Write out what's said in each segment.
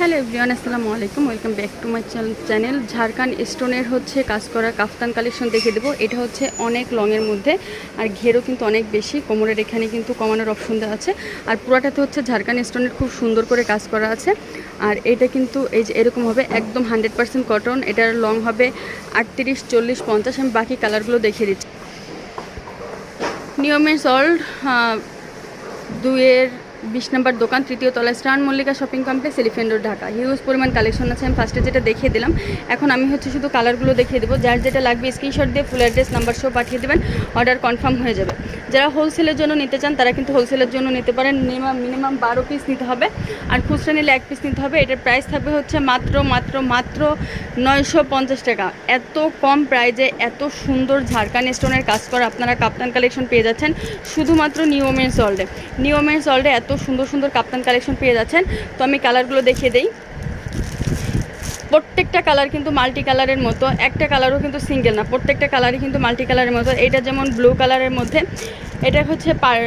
Hello everyone, আসসালামু আলাইকুম। Welcome back to my channel Jharkhand স্টোনের হচ্ছে কাজ করা কাফতান কালেকশন দেখে দেবো। এটা হচ্ছে অনেক লংয়ের মধ্যে, আর ঘেরও কিন্তু অনেক বেশি। কোমরের এখানে কিন্তু কমানোর অপশন দেওয়া আছে। আর পুরাটাতে হচ্ছে ঝাড়খান্ড স্টোনের খুব সুন্দর করে কাজ করা আছে। আর এটা কিন্তু এই যে এরকম হবে, একদম হান্ড্রেড পার্সেন্ট কটন এটার লং হবে আটত্রিশ, চল্লিশ, পঞ্চাশ। আমি বাকি কালারগুলো দেখিয়ে দিচ্ছি। নিয়মের সল্ট দুইয়ের বিশ নম্বর দোকান, তৃতীয় তলায় স্টান, Mallika shopping complex elephant road Dhaka. Huge পরিমাণ কালেকশন আছে, আমি ফার্স্টে যেটা দেখিয়ে দিলাম। এখন আমি হচ্ছে শুধু কালারগুলো দেখিয়ে দেবো। যার যেটা লাগবে স্ক্রিনশট দিয়ে ফুল অ্যাড্রেস নাম্বার শো পাঠিয়ে দেবেন। অর্ডার কনফার্ম হয়ে যাবে। যারা হোলসেলের জন্য নিতে চান, তারা কিন্তু হোলসেলের জন্য নিতে পারেন। মিনিমাম মিনিমাম বারো পিস নিতে হবে। আর খুচরা নিলে এক পিস নিতে হবে। এটার প্রাইস থাকবে হচ্ছে মাত্র মাত্র মাত্র নয়শো পঞ্চাশ টাকা। এত কম প্রাইজে এত সুন্দর ঝাড়খান স্টোনের কাজ করা আপনারা কাপ্তান কালেকশন পেয়ে যাচ্ছেন। শুধুমাত্র নিয়মের সল্টে নিয়মের সল্টে এত সুন্দর সুন্দর কাপ্তান কালেকশন পেয়ে যাচ্ছেন। তো আমি কালারগুলো দেখিয়ে দিই। প্রত্যেকটা কালার কিন্তু মাল্টি কালারের মতো, একটা কালারও কিন্তু সিঙ্গেল না, প্রত্যেকটা কালারই কিন্তু মাল্টি কালারের মতো। এটা যেমন ব্লু কালারের মধ্যে, এটা হচ্ছে পার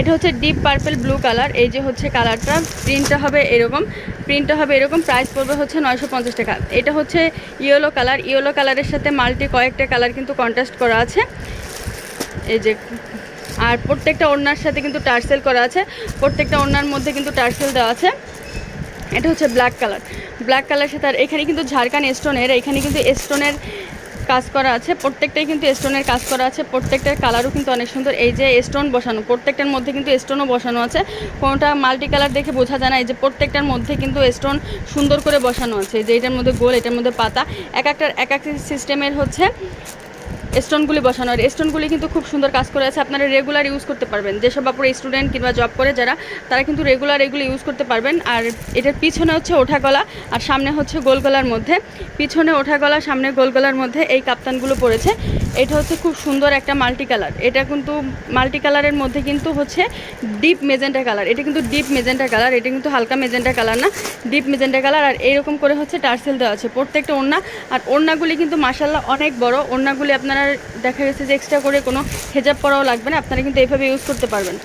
এটা হচ্ছে ডিপ পার্পেল ব্লু কালার এই যে হচ্ছে কালারটা প্রিন্টটা হবে এরকম প্রিন্টটা হবে এরকম প্রাইস পড়বে হচ্ছে নয়শো পঞ্চাশ টাকা। এটা হচ্ছে ইয়েলো কালার ইয়েলো কালারের সাথে মাল্টি কয়েকটা কালার কিন্তু কন্ট্রাস্ট করা আছে। এই যে, আর প্রত্যেকটা ওড়নার সাথে কিন্তু টার্সেল করা আছে, প্রত্যেকটা ওড়নার মধ্যে কিন্তু টার্সেল দেওয়া আছে। এটা হচ্ছে ব্ল্যাক কালার ব্ল্যাক কালার সাথে আর এখানে কিন্তু ঝাড়খান স্টোনের এখানে কিন্তু স্টোনের কাজ করা আছে, প্রত্যেকটাই কিন্তু স্টোনের কাজ করা আছে, প্রত্যেকটার কালারও কিন্তু অনেক সুন্দর। এই যে স্টোন বসানো, প্রত্যেকটার মধ্যে কিন্তু স্টোনও বসানো আছে। কোনোটা মাল্টি কালার দেখে বোঝা যায় না, এই যে প্রত্যেকটার মধ্যে কিন্তু স্টোন সুন্দর করে বসানো আছে। যে এটার মধ্যে গোল, এটার মধ্যে পাতা। এক একটার এক এক সিস্টেমের হচ্ছে স্টোনগুলি আর স্টোনগুলি কিন্তু খুব সুন্দর কাজ করে আছে। আপনারা রেগুলার ইউজ করতে পারবেন। যেসব আপুর স্টুডেন্ট কিংবা জব করে যারা, তারা কিন্তু রেগুলার এগুলো ইউজ করতে পারবেন। আর এটার পিছনে হচ্ছে ওঠা গলা, আর সামনে হচ্ছে গোল গলার মধ্যে। পিছনে ওঠা গলা, সামনে গোল গলার মধ্যে এই কাপ্তানগুলো পড়েছে। এটা হচ্ছে খুব সুন্দর একটা মাল্টি কালার। এটা কিন্তু মাল্টি কালারের মধ্যে কিন্তু হচ্ছে ডিপ মেজেন্টা কালার। এটা কিন্তু ডিপ মেজেন্টা কালার, এটা কিন্তু হালকা মেজেন্টা কালার না, ডিপ মেজেন্টা কালার। আর এরকম করে হচ্ছে টার্সেল দেওয়া আছে প্রত্যেকটা ওড়না। আর ওড়নাগুলি কিন্তু মাসাল্লাহ অনেক বড়। ওড়নাগুলি আপনারা দেখা গেছে যে এক্সট্রা করে কোনো হেজাব পরাও লাগবে না। আপনারা কিন্তু এইভাবে ইউজ করতে পারবেন।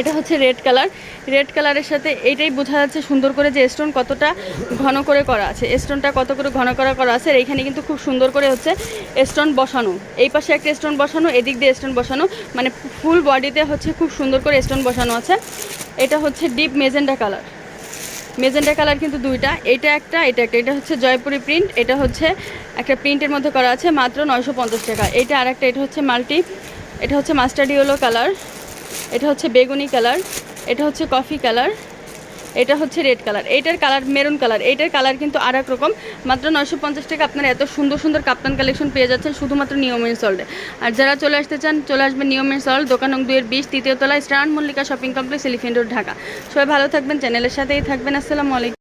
এটা হচ্ছে রেড কালার। রেড কালারের সাথে এইটাই বোঝা যাচ্ছে সুন্দর করে যে স্টোন কতটা ঘন করে করা আছে। স্টোনটা কত করে ঘন করা করা আছে এইখানে কিন্তু খুব সুন্দর করে হচ্ছে স্টোন বসানো। এই পাশে একটা স্টোন বসানো, এদিক দিয়ে স্টোন বসানো। মানে ফুল বডিতে হচ্ছে খুব সুন্দর করে স্টোন বসানো আছে। এটা হচ্ছে deep magenta colour magenta colour কিন্তু দুইটা, এটা একটা এটা একটা। এটা হচ্ছে জয়পুরি প্রিন্ট এটা হচ্ছে একটা প্রিন্টের মধ্যে করা আছে মাত্র নয়শো পঞ্চাশ টাকা। এটা আর একটা এটা হচ্ছে মাল্টি এটা হচ্ছে মাস্টার্ড কালার এটা হচ্ছে বেগুনি কালার, এটা হচ্ছে কফি কালার, এটা হচ্ছে রেড কালার। এইটার কালার মেরুন কালার। এইটার কালার কিন্তু আর এক রকম। মাত্র নয়শো পঞ্চাশ টাকা আপনারা এত সুন্দর সুন্দর কাপ্তান কালেকশন পেয়ে যাচ্ছেন শুধুমাত্র নিয়মের সল্টে আর যারা চলে আসতে চান, চলে আসবেন নিয়মের সল্ট দোকান নং দুইয়ের বিশ, তৃতীয় তলায়, স্টান Mallika shopping complex elephant road, Dhaka. সবাই ভালো থাকবেন, চ্যানেলের সাথেই থাকবেন। আসসালামু আলাইকুম।